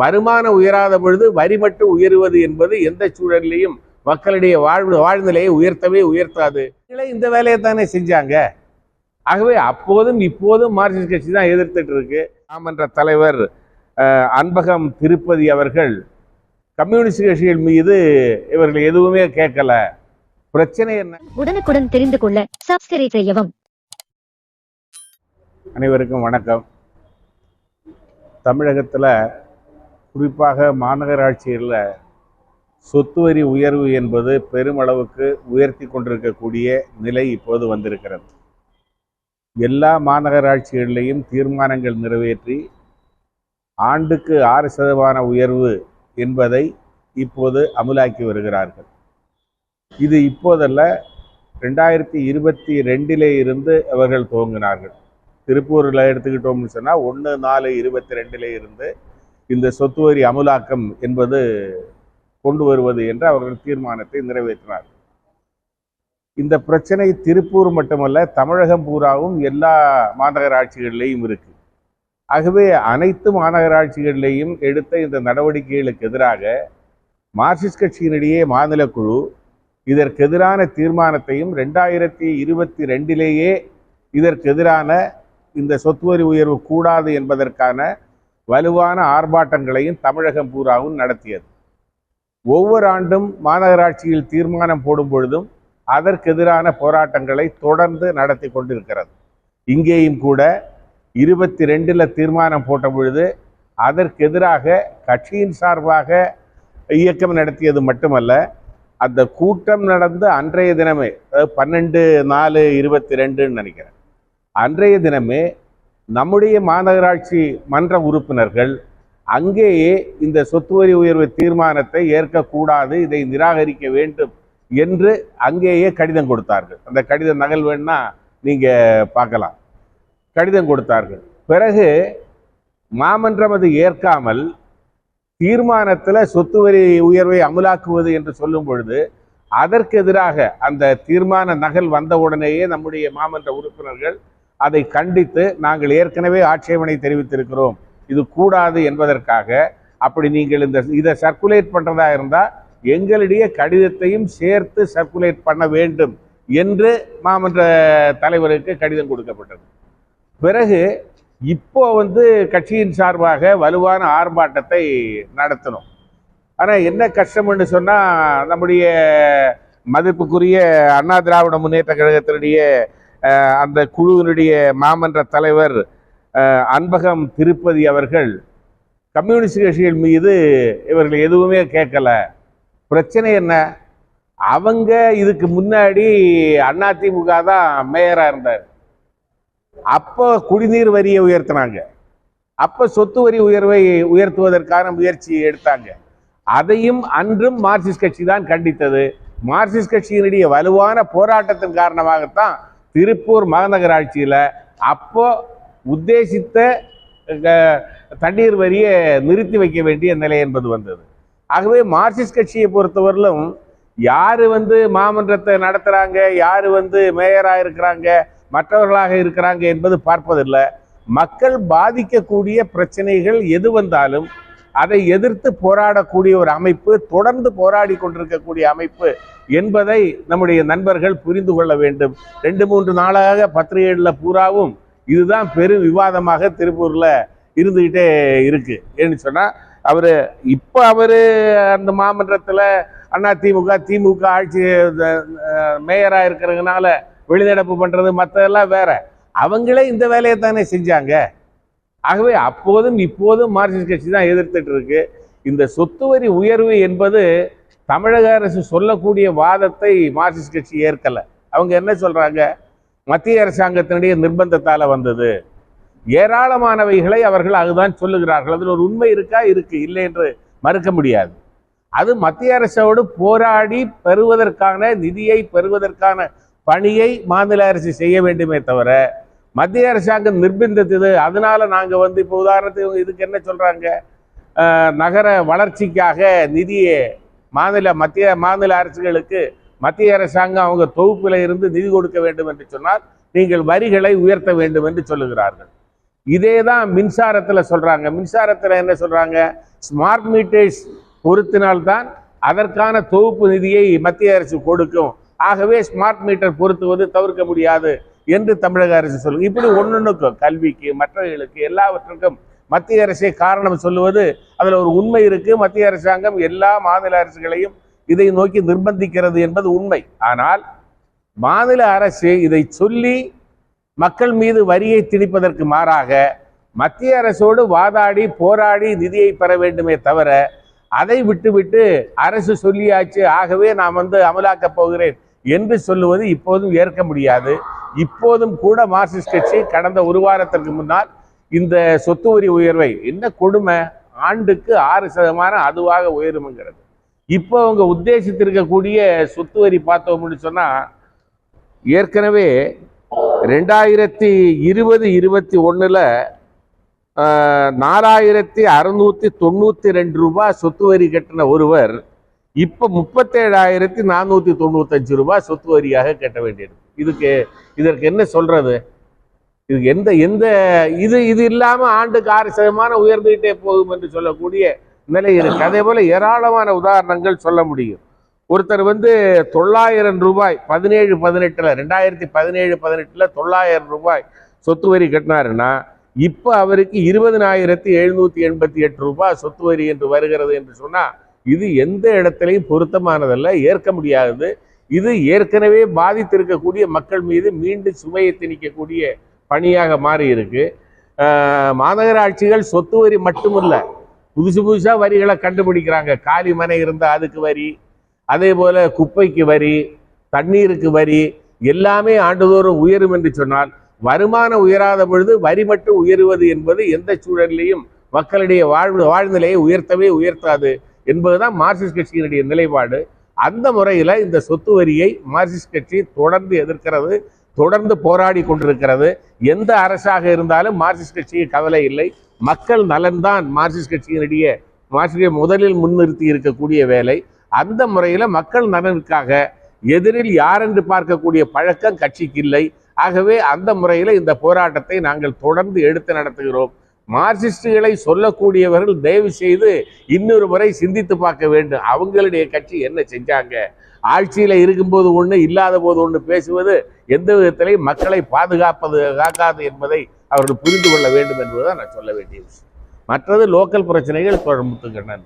வருமானம் உயராத பொழுது வரி மட்டும் உயருவது என்பது எந்த சூழலிலையும் மக்களுடைய வாழ்வு வாழ்நிலையை உயர்த்தவே உயர்த்தாது. இந்த வேலையை தானே செஞ்சாங்க. ஆகவே அப்போதும் இப்போதும் மார்க்சிஸ்ட் கட்சி தான் எதிர்த்துட்டு இருக்கு. மாமன்ற தலைவர் அன்பகம் திருப்பதி அவர்கள் கம்யூனிஸ்ட் கட்சிகள் மீது இவர்கள் எதுவுமே கேட்கல. பிரச்சனை என்ன? உடனுக்குடன் தெரிந்து கொள்ள சப்ஸ்கிரைப் செய்யவும். அனைவருக்கும் வணக்கம். தமிழகத்தில் குறிப்பாக மாநகராட்சிகளில் சொத்து வரி உயர்வு என்பது பெருமளவுக்கு உயர்த்தி கொண்டிருக்கக்கூடிய நிலை இப்போது வந்திருக்கிறது. எல்லா மாநகராட்சிகளிலையும் தீர்மானங்கள் நிறைவேற்றி ஆண்டுக்கு ஆறு சதமான உயர்வு என்பதை இப்போது அமுலாக்கி வருகிறார்கள். இது இப்போதல்ல ரெண்டாயிரத்தி இருபத்தி ரெண்டிலே இருந்து அவர்கள் துவங்கினார்கள். திருப்பூரில் எடுத்துக்கிட்டோம்னு சொன்னால் ஒன்று நாலு இருபத்தி ரெண்டிலே இருந்து இந்த சொத்து வரி அமுலாக்கம் என்பது கொண்டு வருவது என்று அவர்கள் தீர்மானத்தை நிறைவேற்றினார் இந்த பிரச்சனை திருப்பூர் மட்டுமல்ல தமிழகம் பூராவும் எல்லா மாநகராட்சிகளிலேயும் இருக்கு. ஆகவே அனைத்து மாநகராட்சிகளிலேயும் எடுத்த இந்த நடவடிக்கைகளுக்கு எதிராக மார்க்சிஸ்ட் கட்சியினிடையே மாநில குழு இதற்கு எதிரான தீர்மானத்தையும் ரெண்டாயிரத்தி இருபத்தி ரெண்டிலேயே இதற்கு எதிரான இந்த சொத்து வரி உயர்வு கூடாது என்பதற்கான வலுவான ஆர்ப்பாட்டங்களையும் தமிழகம் பூராவும் நடத்தியது. ஒவ்வொரு ஆண்டும் மாநகராட்சியில் தீர்மானம் போடும் பொழுதும் அதற்கெதிரான போராட்டங்களை தொடர்ந்து நடத்தி கொண்டிருக்கிறது. இங்கேயும் கூட இருபத்தி ரெண்டில் தீர்மானம் போட்ட பொழுது அதற்கெதிராக கட்சியின் சார்பாக இயக்கம் நடத்தியது மட்டுமல்ல அந்த கூட்டம் நடந்து அன்றைய தினமே அதாவது பன்னெண்டு நாலு இருபத்தி ரெண்டுன்னு நினைக்கிறேன். அன்றைய தினமே நம்முடைய மாநகராட்சி மன்ற உறுப்பினர்கள் அங்கேயே இந்த சொத்து வரி உயர்வு தீர்மானத்தை ஏற்கக்கூடாது இதை நிராகரிக்க வேண்டும் என்று அங்கேயே கடிதம் கொடுத்தார்கள். அந்த கடித நகல் வேணா நீங்க பார்க்கலாம். கடிதம் கொடுத்தார்கள். பிறகு மாமன்றம் அது ஏற்காமல் தீர்மானத்தில் சொத்து வரி உயர்வை அமலாக்குவது என்று சொல்லும் பொழுது அதற்கு எதிராக அந்த தீர்மான நகல் வந்தவுடனேயே நம்முடைய மாமன்ற உறுப்பினர்கள் அதை கண்டித்து நாங்கள் ஏற்கனவே ஆட்சேபனை தெரிவித்திருக்கிறோம். இது கூடாது என்பதற்காக அப்படி நீங்கள் இந்த இதை சர்க்குலேட் பண்ணுறதா இருந்தால் எங்களிடையே கடிதத்தையும் சேர்த்து சர்க்குலேட் பண்ண வேண்டும் என்று மாமன்ற தலைவருக்கு கடிதம் கொடுக்கப்பட்டது. பிறகு இப்போ வந்து கட்சியின் சார்பாக வலுவான ஆர்ப்பாட்டத்தை நடத்தணும். ஆனால் என்ன கஷ்டம்னு சொன்னால் நம்முடைய மதிப்புக்குரிய அண்ணா திராவிட முன்னேற்ற கழகத்தினுடைய அந்த குழுவினுடைய மாமன்ற தலைவர் அஹ், அன்பகம் திருப்பதி அவர்கள் கம்யூனிஸ்ட் கட்சிகள் மீது இவர்கள் எதுவுமே கேட்கல. பிரச்சனை என்ன? அவங்க இதுக்கு முன்னாடி அதிமுக தான் மேயராக இருந்தார். அப்போ குடிநீர் வரியை உயர்த்தினாங்க. அப்போ சொத்து வரி உயர்வை உயர்த்துவதற்கான முயற்சி எடுத்தாங்க. அதையும் அன்றும் மார்க்சிஸ்ட் கட்சி தான் கண்டித்தது. மார்க்சிஸ்ட் கட்சியினுடைய வலுவான போராட்டத்தின் காரணமாகத்தான் திருப்பூர் மாநகராட்சியில் அப்போ உத்தேசித்த தண்ணீர் வரியை நிறுத்தி வைக்க வேண்டிய நிலை என்பது வந்தது. ஆகவே மார்க்சிஸ்ட் கட்சியை பொறுத்தவரையிலும் யார் வந்து மாமன்றத்தை நடத்துகிறாங்க யார் வந்து மேயராக இருக்கிறாங்க மற்றவர்களாக இருக்கிறாங்க என்பது பார்ப்பதில்லை. மக்கள் பாதிக்கக்கூடிய பிரச்சனைகள் எது வந்தாலும் அதை எதிர்த்து போராடக்கூடிய ஒரு அமைப்பு தொடர்ந்து போராடி கொண்டிருக்கக்கூடிய அமைப்பு என்பதை நம்முடைய நண்பர்கள் புரிந்து கொள்ள வேண்டும். ரெண்டு மூன்று நாளாக பத்திரிகைகளில் பூராவும் இதுதான் பெரும் விவாதமாக திருப்பூரில் இருந்துக்கிட்டே இருக்கு. ஏன்னு சொன்னால் அவர் இப்போ அவர் அந்த மாமன்றத்தில் அண்ணா திமுக திமுக ஆட்சி மேயராக இருக்கிறதுனால வெளிநடப்பு பண்ணுறது மற்றதெல்லாம் வேற. அவங்களே இந்த வேலையை தானே செஞ்சாங்க. ஆகவே அப்போதும் இப்போதும் மார்க்சிஸ்ட் கட்சி தான் எதிர்த்துட்டு இருக்கு. இந்த சொத்து வரி உயர்வு என்பது தமிழக அரசு சொல்லக்கூடிய வாதத்தை மார்க்சிஸ்ட் கட்சி ஏற்கலை. அவங்க என்ன சொல்றாங்க? மத்திய அரசாங்கத்தினுடைய நிர்பந்தத்தால் வந்தது. ஏராளமானவைகளை அவர்கள் அதுதான் சொல்லுகிறார்கள். அதில் ஒரு உண்மை இருக்கா? இருக்கு. இல்லை என்று மறுக்க முடியாது. அது மத்திய அரசோடு போராடி பெறுவதற்கான நிதியை பெறுவதற்கான பணியை மாநில அரசு செய்ய வேண்டுமே தவிர மத்திய அரசாங்கம் நிர்பந்தித்தது. அதனால நாங்கள் வந்து இப்போ உதாரணத்துக்கு இதுக்கு என்ன சொல்கிறாங்க நகர வளர்ச்சிக்காக நிதியை மாநில மத்திய மாநில அரசுகளுக்கு மத்திய அரசாங்கம் அவங்க தொகுப்பில் இருந்து நிதி கொடுக்க வேண்டும் என்று சொன்னால் நீங்கள் வரிகளை உயர்த்த வேண்டும் என்று சொல்லுகிறார்கள். இதே தான் மின்சாரத்தில் சொல்கிறாங்க மின்சாரத்தில் என்ன சொல்கிறாங்க ஸ்மார்ட் மீட்டர்ஸ் பொருத்தினால்தான் அதற்கான தொகுப்பு நிதியை மத்திய அரசு கொடுக்கும். ஆகவே ஸ்மார்ட் மீட்டர் பொருத்துவது தவிர்க்க முடியாது. என்று தமிழக அரசு சொல்லுங்க இப்படி ஒன்னொன்றுக்கும் கல்விக்கு மற்றவர்களுக்கு எல்லாவற்றுக்கும் மத்திய அரசே காரணம் சொல்லுவது அதில் ஒரு உண்மை இருக்கு. மத்திய அரசாங்கம் எல்லா மாநில அரசுகளையும் இதை நோக்கி நிர்பந்திக்கிறது என்பது உண்மை. ஆனால் மாநில அரசு இதை சொல்லி மக்கள் மீது வரியை திணிப்பதற்கு மாறாக மத்திய அரசோடு வாதாடி போராடி நிதியை பெற வேண்டுமே தவிர அதை விட்டுவிட்டு அரசு சொல்லியாச்சு ஆகவே நான் வந்து அமலாக்கப் போகிறேன். என்று சொல்லுவது இப்போதும் ஏற்க முடியாது. இப்போதும் கூட மார்க்சிஸ்ட் கட்சி கடந்த ஒரு வாரத்திற்கு முன்னால் இந்த சொத்து வரி உயர்வை என்ன கொடுமை ஆண்டுக்கு ஆறு சதமானம் அதுவாக உயரும்ங்கிறது. இப்போ அவங்க உத்தேசித்திருக்கக்கூடிய சொத்து வரி பார்த்தோம்னு சொன்னால் ஏற்கனவே ரெண்டாயிரத்தி இருபது இருபத்தி ஒண்ணுல நாலாயிரத்தி அறுநூத்தி தொண்ணூத்தி ரெண்டு ரூபாய் சொத்து வரி கட்டின ஒருவர் இப்போ முப்பத்தேழாயிரத்தி நானூத்தி தொண்ணூத்தஞ்சு ரூபாய் சொத்து வரியாக கட்ட வேண்டியது. இதுக்கு இதற்கு என்ன சொல்றது? இது எந்த எந்த இது இது இல்லாம ஆண்டுக்கு ஆறு சதமான உயர்ந்துகிட்டே போகும் என்று சொல்லக்கூடிய நிலை இருக்கு அதே போல ஏராளமான உதாரணங்கள் சொல்ல முடியும். ஒருத்தர் வந்து தொள்ளாயிரம் ரூபாய் பதினேழு பதினெட்டுல ரெண்டாயிரத்தி பதினேழு பதினெட்டுல தொள்ளாயிரம் ரூபாய் சொத்து வரி கட்டினாருன்னா இப்போ அவருக்கு இருபதனாயிரத்தி எழுநூத்தி எண்பத்தி எட்டு ரூபாய் சொத்து வரி என்று வருகிறது என்று சொன்னா இது எந்த இடத்திலையும் பொருத்தமானதல்ல ஏற்க முடியாதது. இது ஏற்கனவே பாதித்திருக்கக்கூடிய மக்கள் மீது மீண்டும் சுமையை திணிக்கக்கூடிய பணியாக மாறி இருக்கு மாநகராட்சிகள் சொத்து வரி மட்டுமல்ல புதுசு புதுசாக வரிகளை கண்டுபிடிக்கிறாங்க. காலி மனை இருந்தால் அதுக்கு வரி அதே போல் குப்பைக்கு வரி தண்ணீருக்கு வரி எல்லாமே ஆண்டுதோறும் உயரும் என்று சொன்னால் வருமானம் உயராத பொழுது வரி மட்டும் உயருவது என்பது எந்த சூழலிலையும் மக்களுடைய வாழ்வு வாழ்நிலையை உயர்த்தவே உயர்த்தாது. என்பதுதான் மார்க்சிஸ்ட் கட்சியினுடைய நிலைப்பாடு. அந்த முறையில் இந்த சொத்து வரியை மார்க்சிஸ்ட் கட்சி தொடர்ந்து எதிர்க்கிறது தொடர்ந்து போராடி கொண்டிருக்கிறது. எந்த அரசாக இருந்தாலும் மார்க்சிஸ்ட் கட்சிக்கு கவலை இல்லை. மக்கள் நலன்தான் மார்க்சிஸ்ட் கட்சியினுடைய மார்க்சிஸ்ட் முதலில் முன்னிறுத்தி இருக்கக்கூடிய வேலை. அந்த முறையில் மக்கள் நலனுக்காக எதிரில் யார் என்று பார்க்கக்கூடிய பழக்கம் கட்சிக்கு இல்லை. ஆகவே அந்த முறையில் இந்த போராட்டத்தை நாங்கள் தொடர்ந்து எடுத்து நடத்துகிறோம். மார்க்சிஸ்டுகளை சொல்லக்கூடியவர்கள் தயவு செய்து இன்னொரு முறை சிந்தித்து பார்க்க வேண்டும். அவங்களுடைய கட்சி என்ன செஞ்சாங்க? ஆட்சியில் இருக்கும்போது ஒன்று இல்லாத போது ஒன்று பேசுவது எந்த விதத்திலையும் மக்களை பாதுகாப்பது காக்காது என்பதை அவர்கள் புரிந்து கொள்ள வேண்டும் என்பதுதான் நான் சொல்ல வேண்டிய விஷயம். மற்றது லோக்கல் பிரச்சனைகள் தொடர்ந்து கண்ணன்